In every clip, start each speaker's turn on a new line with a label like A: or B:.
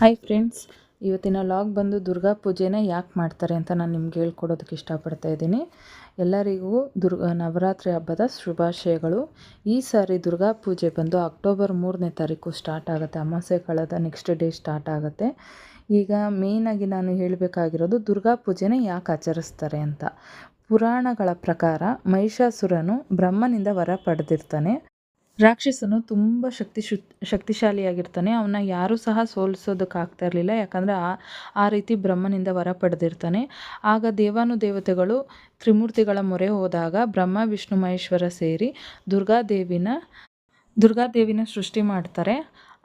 A: Hi friends ಇವತ್ತಿನ log ಬಂದು ದುರ್ಗಾ ಪೂಜೆನ ಯಾಕೆ ಮಾಡ್ತಾರೆ ಅಂತ ನಾನು ನಿಮ್ಗೆ ಹೇಳ್ಕೊಡೋದಕ್ಕೆ ಇಷ್ಟಪಡ್ತಾ ಇದ್ದೀನಿ. ಎಲ್ಲರಿಗೂ ದುರ್ಗ ನವರಾತ್ರಿ ಹಬ್ಬದ ಶುಭಾಶಯಗಳು. ಈ ಸಾರಿ ದುರ್ಗಾ ಪೂಜೆ ಬಂದು ಅಕ್ಟೋಬರ್ ಮೂರನೇ ತಾರೀಕು ಸ್ಟಾರ್ಟ್ ಆಗುತ್ತೆ. ಅಮಾವಾಸ್ಯೆ ಕಳೆದ ನೆಕ್ಸ್ಟ್ ಡೇ ಸ್ಟಾರ್ಟ್ ಆಗುತ್ತೆ. ಈಗ ಮೇಯ್ನಾಗಿ ನಾನು ಹೇಳಬೇಕಾಗಿರೋದು ದುರ್ಗಾ ಪೂಜೆನ ಯಾಕೆ ಆಚರಿಸ್ತಾರೆ ಅಂತ. ಪುರಾಣಗಳ ಪ್ರಕಾರ ಮಹಿಷಾಸುರನು ಬ್ರಹ್ಮನಿಂದ ವರ ಪಡೆದಿರ್ತಾನೆ. ರಾಕ್ಷಸನು ತುಂಬ ಶಕ್ತಿ ಶಕ್ತಿಶಾಲಿಯಾಗಿರ್ತಾನೆ. ಅವನ್ನ ಯಾರೂ ಸಹ ಸೋಲಿಸೋದಕ್ಕಾಗ್ತಾ ಇರಲಿಲ್ಲ. ಯಾಕಂದರೆ ಆ ಆ ರೀತಿ ಬ್ರಹ್ಮನಿಂದ ವರ ಪಡೆದಿರ್ತಾನೆ. ಆಗ ದೇವಾನುದೇವತೆಗಳು ತ್ರಿಮೂರ್ತಿಗಳ ಮೊರೆ ಹೋದಾಗ ಬ್ರಹ್ಮ, ವಿಷ್ಣು, ಮಹೇಶ್ವರ ಸೇರಿ ದುರ್ಗಾದೇವಿನ ದುರ್ಗಾದೇವಿನ ಸೃಷ್ಟಿ ಮಾಡ್ತಾರೆ.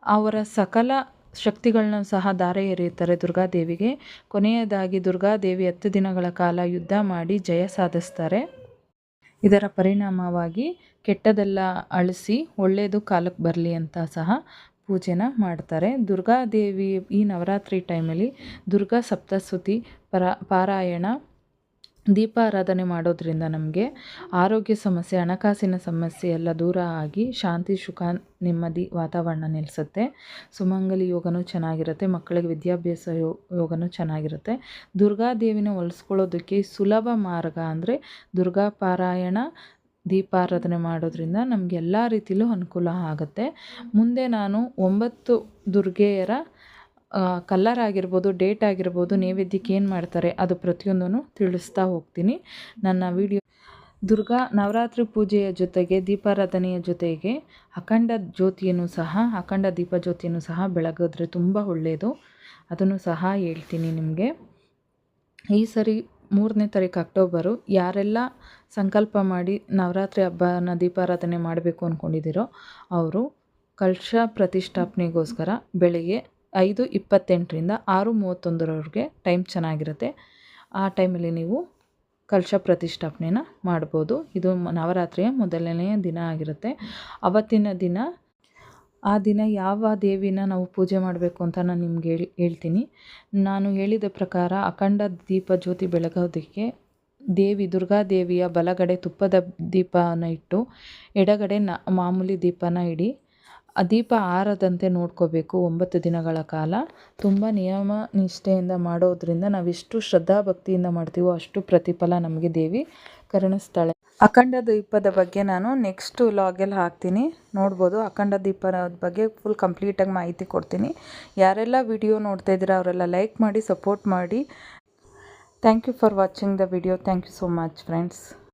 A: ಅವರ ಸಕಲ ಶಕ್ತಿಗಳನ್ನ ಸಹ ಧಾರೆ ಎರೆಯುತ್ತಾರೆ ದುರ್ಗಾದೇವಿಗೆ ಕೊನೆಯದಾಗಿ ದುರ್ಗಾದೇವಿ ಹತ್ತು ದಿನಗಳ ಕಾಲ ಯುದ್ಧ ಮಾಡಿ ಜಯ ಸಾಧಿಸ್ತಾರೆ. ಇದರ ಪರಿಣಾಮವಾಗಿ ಕೆಟ್ಟದೆಲ್ಲ ಅಳಿಸಿ ಒಳ್ಳೆಯದು ಕಾಲಕ್ಕೆ ಬರಲಿ ಅಂತ ಸಹ ಪೂಜೆನ ಮಾಡ್ತಾರೆ. ದುರ್ಗಾದೇವಿ ಈ ನವರಾತ್ರಿ ಟೈಮಲ್ಲಿ ದುರ್ಗಾ ಸಪ್ತಸ್ತುತಿ ಪರ ಪಾರಾಯಣ ದೀಪಾರಾಧನೆ ಮಾಡೋದ್ರಿಂದ ನಮಗೆ ಆರೋಗ್ಯ ಸಮಸ್ಯೆ, ಹಣಕಾಸಿನ ಸಮಸ್ಯೆ ಎಲ್ಲ ದೂರ ಆಗಿ ಶಾಂತಿ, ಸುಖ, ನೆಮ್ಮದಿ ವಾತಾವರಣ ನೆಲೆಸುತ್ತೆ. ಸುಮಂಗಲಿ ಯೋಗನೂ ಚೆನ್ನಾಗಿರುತ್ತೆ, ಮಕ್ಕಳಿಗೆ ವಿದ್ಯಾಭ್ಯಾಸ ಯೋ, ಯೋಗನೂ ಚೆನ್ನಾಗಿರುತ್ತೆ. ದುರ್ಗಾದೇವಿನ ಹೊಲಿಸ್ಕೊಳ್ಳೋದಕ್ಕೆ ಸುಲಭ ಮಾರ್ಗ ಅಂದರೆ ದುರ್ಗಾ ಪಾರಾಯಣ ದೀಪಾರಾಧನೆ ಮಾಡೋದ್ರಿಂದ ನಮಗೆ ಎಲ್ಲ ರೀತಿಲೂ ಅನುಕೂಲ ಆಗುತ್ತೆ. ಮುಂದೆ ನಾನು ಒಂಬತ್ತು ದುರ್ಗೆಯರ ಕಲ್ಲರ್ ಆಗಿರ್ಬೋದು, ಡೇಟ್ ಆಗಿರ್ಬೋದು, ನೈವೇದ್ಯಕ್ಕೆ ಏನು ಮಾಡ್ತಾರೆ ಅದು ಪ್ರತಿಯೊಂದನ್ನು ತಿಳಿಸ್ತಾ ಹೋಗ್ತೀನಿ. ನನ್ನ ವಿಡಿಯೋ ದುರ್ಗಾ ನವರಾತ್ರಿ ಪೂಜೆಯ ಜೊತೆಗೆ ದೀಪಾರಾಧನೆಯ ಜೊತೆಗೆ ಅಖಂಡ ಜ್ಯೋತಿಯನ್ನು ಸಹ, ಅಖಂಡ ದೀಪ ಜ್ಯೋತಿಯನ್ನು ಸಹ ಬೆಳಗಿದ್ರೆ ತುಂಬ ಒಳ್ಳೆಯದು ಅದನ್ನು ಸಹ ಹೇಳ್ತೀನಿ ನಿಮಗೆ. ಈ ಸರಿ ಮೂರನೇ ತಾರೀಕು ಅಕ್ಟೋಬರು, ಯಾರೆಲ್ಲ ಸಂಕಲ್ಪ ಮಾಡಿ ನವರಾತ್ರಿ ಹಬ್ಬನ ದೀಪಾರಾಧನೆ ಮಾಡಬೇಕು ಅಂದ್ಕೊಂಡಿದ್ದೀರೋ ಅವರು ಕಲಶ ಪ್ರತಿಷ್ಠಾಪನೆಗೋಸ್ಕರ ಬೆಳಿಗ್ಗೆ ಐದು ಇಪ್ಪತ್ತೆಂಟರಿಂದ ಆರು ಮೂವತ್ತೊಂದರವರೆಗೆ ಟೈಮ್ ಚೆನ್ನಾಗಿರುತ್ತೆ. ಆ ಟೈಮಲ್ಲಿ ನೀವು ಕಲಶ ಪ್ರತಿಷ್ಠಾಪನೆನ ಮಾಡ್ಬೋದು. ಇದು ನವರಾತ್ರಿಯ ಮೊದಲನೆಯ ದಿನ ಆಗಿರುತ್ತೆ. ಅವತ್ತಿನ ದಿನ, ಆ ದಿನ ಯಾವ ದೇವಿನ ನಾವು ಪೂಜೆ ಮಾಡಬೇಕು ಅಂತ ನಾನು ನಿಮ್ಗೆ ಹೇಳಿ, ಹೇಳ್ತೀನಿ. ನಾನು ಹೇಳಿದ ಪ್ರಕಾರ ಅಖಂಡ ದೀಪ ಜ್ಯೋತಿ ಬೆಳಗೋದಕ್ಕೆ ದೇವಿ ದುರ್ಗಾದೇವಿಯ ಬಲಗಡೆ ತುಪ್ಪದ ದೀಪನ ಇಟ್ಟು ಎಡಗಡೆ ನ, ಮಾಮೂಲಿ ದೀಪನ ಇಡಿ ಆ ದೀಪ ಆರದಂತೆ ನೋಡ್ಕೋಬೇಕು ಒಂಬತ್ತು ದಿನಗಳ ಕಾಲ. ತುಂಬ ನಿಯಮ ನಿಷ್ಠೆಯಿಂದ ಮಾಡೋದ್ರಿಂದ ನಾವೆಷ್ಟು ಶ್ರದ್ಧಾ ಭಕ್ತಿಯಿಂದ ಮಾಡ್ತೀವೋ ಅಷ್ಟು ಪ್ರತಿಫಲ ನಮಗೆ ದೇವಿ ಕರುಣಿಸ್ತಾಳೆ. ಅಖಂಡ ದೀಪದ ಬಗ್ಗೆ ನಾನು ನೆಕ್ಸ್ಟ್ ಲಾಗಲ್ಲಿ ಹಾಕ್ತೀನಿ. ನೋಡ್ಬೋದು ಅಖಂಡ ದೀಪದ ಬಗ್ಗೆ ಫುಲ್ ಕಂಪ್ಲೀಟಾಗಿ ಮಾಹಿತಿ ಕೊಡ್ತೀನಿ. ಯಾರೆಲ್ಲ ವಿಡಿಯೋ ನೋಡ್ತಾ ಇದ್ದೀರಾ ಅವರೆಲ್ಲ ಲೈಕ್ ಮಾಡಿ ಸಪೋರ್ಟ್ ಮಾಡಿ. Thank you for watching the video thank you so much friends